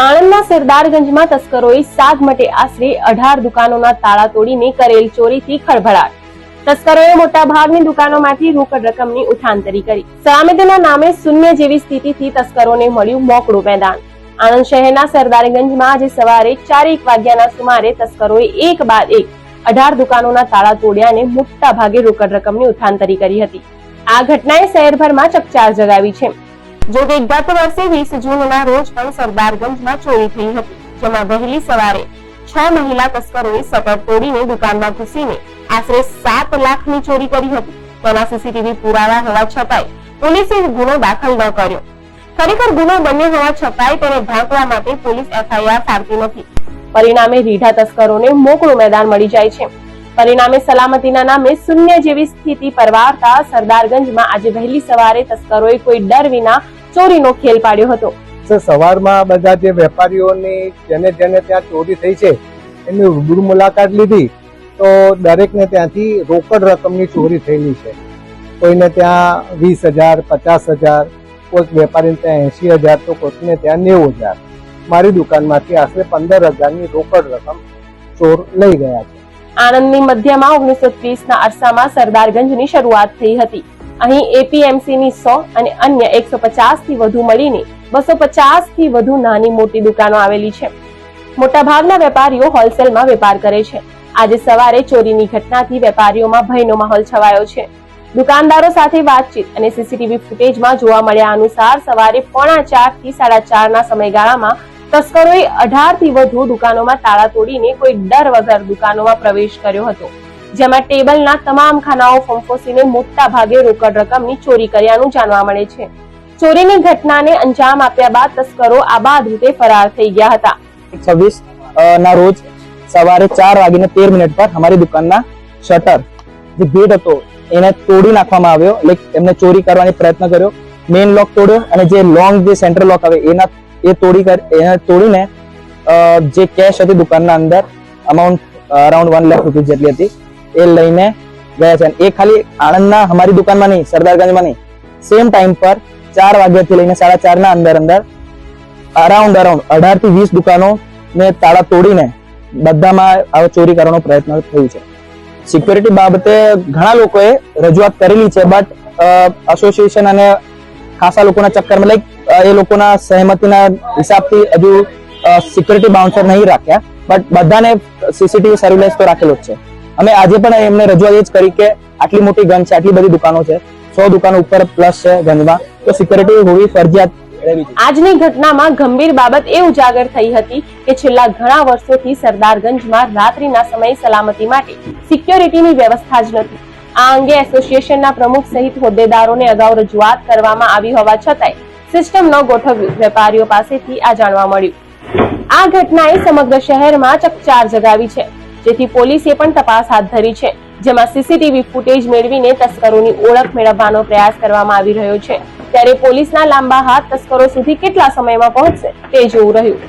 આણંદના સરદારગંજમાં તસ્કરોએ સાગમટે આશરે અઢાર દુકાનોના તાળા તોડીને કરેલ ચોરીથી ખળભળાટ. તસ્કરોએ મોટાભાગની દુકાનોમાંથી રોકડ રકમની ઉઠાંતરી કરી. સલામતીના નામે શૂન્ય જેવી સ્થિતિથી તસ્કરોને મળ્યું મોકળું મેદાન. આણંદ શહેરના સરદારગંજમાં આજે સવારે ચારેક વાગ્યાના સુમારે તસ્કરોએ એક બાદ એક અઢાર દુકાનોના તાળા તોડ્યા અને મોટા ભાગે રોકડ રકમની ઉઠાંતરી કરી હતી. આ ઘટનાએ શહેરભરમાં ચકચાર જગાવી છે. જો કે ગત વર્ષે વીસ જૂનના રોજ પણ સરદારગંજમાં ચોરી થઈ હતી, જેમાં વહેલી સવારે છ મહિલા તસ્કરોએ શટર તોડીને દુકાનમાં ઘૂસીને આશરે સાત લાખની ચોરી કરી હતી. તેના સીસીટીવી પુરાવા હોવા છતાંય પોલીસે ગુનો દાખલ ન કર્યો. ખરેખર ગુનો બન્યો હોવા છતાંય તેને ઢાંકવા માટે પોલીસ એફઆઈઆર ફાળતી નથી. પરિણામે રીઢા તસ્કરોને મોકળું મેદાન મળી જાય છે. પરિણામે સલામતીના નામે શૂન્ય જેવી સ્થિતિ પરવારતા સરદારગંજમાં આજે વહેલી સવારે તસ્કરોએ કોઈ ડર વિના ચોરીનો ખેલ પાડ્યો હતો. સવારમાં બધા જે વેપારીઓની જેને જેને ત્યાં ચોરી થઈ છે એની રૂબરૂ મુલાકાત લીધી, તો દરેકને ત્યાંથી રોકડ રકમની ચોરી થયેલી છે. કોઈને ત્યાં વીસ હજાર, પચાસ હજાર, કોઈક વેપારીને ત્યાં એંશી હજાર, તો કોઈકને ત્યાં નેવું હજાર. મારી દુકાનમાંથી આશરે પંદર હજારની રોકડ રકમ ચોર લઈ ગયા છે. આણંદની મધ્યમાં ઓગણીસો ત્રીસના અરસામાં સરદારગંજની શરૂઆત થઈ હતી. અહીં એપીએમસીની સો અને અન્ય એકસો પચાસથી વધુ મળીને બસો પચાસથી વધુ નાની મોટી દુકાનો આવેલી છે. મોટાભાગના વેપારીઓ હોલસેલમાં વેપાર કરે છે. આજે સવારે ચોરીની ઘટનાથી વેપારીઓમાં ભયનો માહોલ છવાયો છે. દુકાનદારો સાથે વાતચીત અને સીસીટીવી ફૂટેજમાં જોવા મળ્યા અનુસાર સવારે પોણા ચારથી સાડા ચારના સમયગાળામાં તસ્કરોએ અઢારથી વધુ દુકાનોમાં તાળા તોડીને કોઈ ડર વગર દુકાનોમાં પ્રવેશ કર્યો હતો, જેમાં ટેબલના તમામ ખાનાઓ ફંફોસીને મોટા ભાગે રોકડ રકમની ચોરી કર્યાનું જાણવા મળે છે. ચોરીની ઘટનાને અંજામ આપ્યા બાદ તસ્કરો આબાદ રીતે ફરાર થઈ ગયા હતા. છવ્વીસ ના રોજ સવારે ચાર વાગીને તેર મિનિટ પર અમારી દુકાનના શટર જે ગેટ હતો, એને તોડી નાખવામાં આવ્યો, એટલે એમને ચોરી કરવાની પ્રયત્ન કર્યો. મેઇન લોક તોડ્યો અને જે લોંગ જે સેન્ટ્રલ લોક આવે એના એ તોડી એને તોડીને જે કેશ હતી દુકાનના અંદર amount around one lakh rupees જેટલી હતી, એ લઈને ગયા છે. એ ખાલી આણંદના, અમારી દુકાનમાં નહીં, સરદારગંજમાં નહીં. સેમ ટાઈમ પર ચાર વાગ્યાથી લઈને સાડા ચારના અંદર અંદર અરાઉન્ડ અરાઉન્ડ અઢારથી વીસ દુકાનો ને તાળા તોડીને બધામાં આવો ચોરી કરવાનો પ્રયત્ન થયું છે. સિક્યોરિટી બાબતે ઘણા લોકોએ રજૂઆત કરેલી છે બટ એસોસિએશન અને ખાસા લોકોના ચક્કરમાં લાઈક એ લોકોના સહેમતીના હિસાબથી હજુ સિક્યોરિટી બાઉન્સર નહીં રાખ્યા બટ બધાને સીસીટીવી સર્વેલન્સ તો રાખેલો જ છે. અમે આજે પણ એમને રજૂઆત જ કરી કે આટલી મોટી ગંજ છે, આટલી બધી દુકાનો છે, સો દુકાનો ઉપર પ્લસ છે ગંજમાં, તો સિક્યોરિટી હોવી ફરજિયાત. આજની ઘટનામાં ગંભીર બાબત એ ઉજાગર થઈ હતી કે છેલ્લા ઘણા વર્ષોથી સરદારગંજમાં રાત્રિના સમયે સલામતી માટે સિક્યોરિટીની વ્યવસ્થા જ નથી. આ અંગે એસોસિએશનના પ્રમુખ સહિત હોદ્દેદારોને અગાઉ રજૂઆત કરવામાં આવી હોવા છતાંય સિસ્ટમ ન ગોઠવ્યું વેપારીઓ પાસેથી આ જાણવા મળ્યું. આ ઘટનાએ સમગ્ર શહેરમાં ચકચાર જગાવી છે. જેથી પોલીસે પણ તપાસ હાથ ધરી છે, જેમાં સીસીટીવી ફૂટેજ મેળવીને તસ્કરોની ઓળખ મેળવવાનો પ્રયાસ કરવામાં આવી રહ્યો છે. ત્યારે પોલીસના લાંબા હાથ તસ્કરો સુધી કેટલા સમયમાં પહોંચશે તે જોવું રહ્યું.